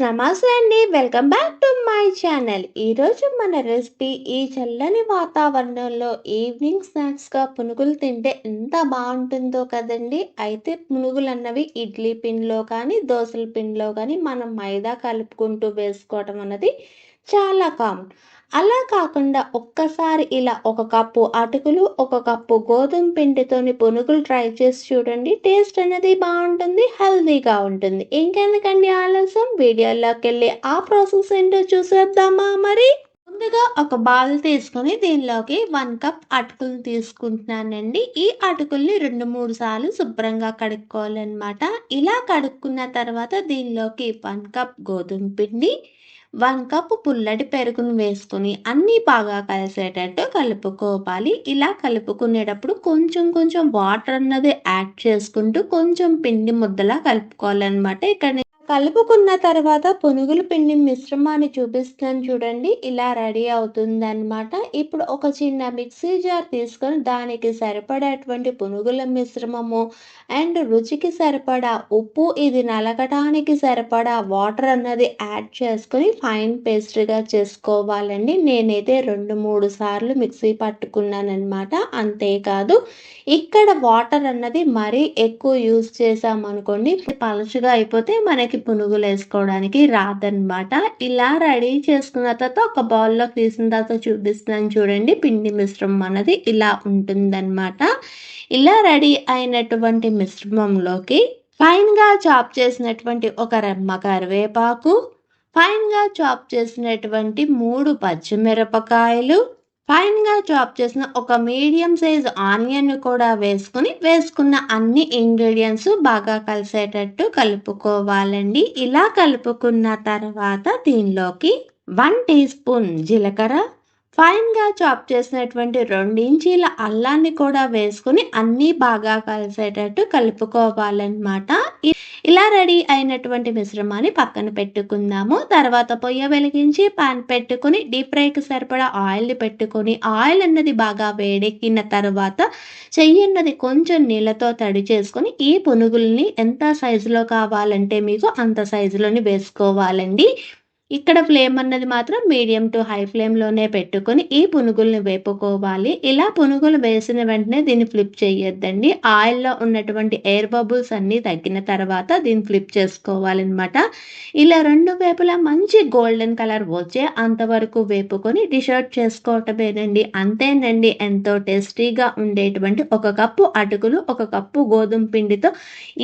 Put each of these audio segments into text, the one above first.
నమస్తే అండి. Welcome back to my channel. ఈరోజు మన రెసిపీ ఈ చల్లని వాతావరణంలో ఈవినింగ్ స్నాక్స్గా పునుగులు తింటే ఎంత బాగుంటుందో కదండి. అయితే పునుగులు అన్నవి ఇడ్లీ పిండిలో కానీ దోశల పిండిలో కానీ మనం మైదా కలుపుకుంటూ వేసుకోవడం అన్నది చాలా కామన్ అలా కాకుండా ఒక్కసారి ఇలా ఒక కప్పు అటుకులు ఒక కప్పు గోధుమ పిండితోని పునుగులు ట్రై చేసి చూడండి. టేస్ట్ అనేది బాగుంటుంది హెల్దీగా ఉంటుంది. ఇంకెందుకండి ఆలస్యం? వీడియోలోకి వెళ్ళి ఆ ప్రాసెస్ ఏంటో చూసేద్దామా మరి? ముందుగా ఒక బాల్ తీసుకొని దీనిలోకి వన్ కప్ అటుకులు తీసుకుంటున్నానండి. ఈ అటుకుల్ని రెండు మూడు సార్లు శుభ్రంగా కడుక్కోవాలన్నమాట. ఇలా కడుక్కున్న తర్వాత దీనిలోకి వన్ కప్ గోధుమ పిండి వన్ కప్ పుల్లటి పెరుగును వేసుకొని అన్నీ బాగా కలిసేటట్టు కలుపుకోవాలి. ఇలా కలుపుకునేటప్పుడు కొంచెం కొంచెం వాటర్ అన్నది యాడ్ చేసుకుంటూ కొంచెం పిండి ముద్దలా కలుపుకోవాలన్నమాట. ఇక్కడ కలుపుకున్న తర్వాత పునుగుల పిండి మిశ్రమాన్ని చూపిస్తాను చూడండి. ఇలా రెడీ అవుతుంది అనమాట ఇప్పుడు ఒక చిన్న మిక్సీ జార్ తీసుకొని దానికి సరిపడేటువంటి పునుగుల మిశ్రమము అండ్ రుచికి సరిపడా ఉప్పు ఇది నలగటానికి సరిపడా వాటర్ అన్నది యాడ్ చేసుకొని ఫైన్ పేస్ట్గా చేసుకోవాలండి. నేనైతే రెండు మూడు సార్లు మిక్సీ పట్టుకున్నాను అంతేకాదు ఇక్కడ వాటర్ అన్నది మరీ ఎక్కువ యూజ్ చేసామనుకోండి పలుచుగా అయిపోతే మనకి పునుగులు వేసుకోవడానికి రాదనమాట ఇలా రెడీ చేసుకున్న తర్వాత ఒక బౌల్లో తీసిన తర్వాత చూపిస్తున్నాను చూడండి పిండి మిశ్రమం అనేది ఇలా ఉంటుందన్నమాట. ఇలా రెడీ అయినటువంటి మిశ్రమంలోకి ఫైన్గా చాప్ చేసినటువంటి ఒక రెమ్మ కరివేపాకు ఫైన్గా చాప్ చేసినటువంటి మూడు పచ్చిమిరపకాయలు ఫైన్గా చాప్ చేసిన ఒక మీడియం సైజ్ ఆనియన్ కూడా వేసుకుని వేసుకున్న అన్ని ఇంగ్రీడియంట్స్ బాగా కలిసేటట్టు కలుపుకోవాలండి. ఇలా కలుపుకున్న తర్వాత దీనిలోకి వన్ టీ స్పూన్ జీలకర్ర ఫైన్గా చాప్ చేసినటువంటి రెండించీల అల్లాన్ని కూడా వేసుకుని అన్నీ బాగా కలిసేటట్టు కలుపుకోవాలన్నమాట. ఇలా రెడీ అయినటువంటి మిశ్రమాన్ని పక్కన పెట్టుకుందాము. తర్వాత పొయ్య వెలిగించి పాన్ పెట్టుకుని డీప్ ఫ్రైకి సరిపడా ఆయిల్ని పెట్టుకొని ఆయిల్ అన్నది బాగా వేడెక్కిన తర్వాత చెయ్యి అన్నది కొంచెం నీళ్ళతో తడి చేసుకొని ఈ పునుగుల్ని ఎంత సైజులో కావాలంటే మీకు అంత సైజులోని వేసుకోవాలండి. ఇక్కడ ఫ్లేమ్ అన్నది మాత్రం మీడియం టు హై ఫ్లేమ్లోనే పెట్టుకొని ఈ పునుగుల్ని వేపుకోవాలి. ఇలా పునుగులు వేసిన వెంటనే దీన్ని ఫ్లిప్ చేయొద్దండి. ఆయిల్లో ఉన్నటువంటి ఎయిర్ బబుల్స్ అన్నీ తగ్గిన తర్వాత దీన్ని ఫ్లిప్ చేసుకోవాలన్నమాట. ఇలా రెండు వేపులా మంచి గోల్డెన్ కలర్ వచ్చే అంతవరకు వేపుకొని డిషర్ట్ చేసుకోవటమేనండి. అంతేనండి ఎంతో టేస్టీగా ఉండేటువంటి ఒక కప్పు అటుకులు ఒక కప్పు గోధుమ పిండితో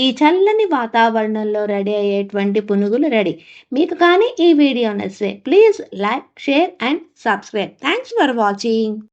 ఈ చల్లని వాతావరణంలో రెడీ అయ్యేటువంటి పునుగులు రెడీ. మీకు కానీ ఈ video video on Please like, share and subscribe. Thanks for watching.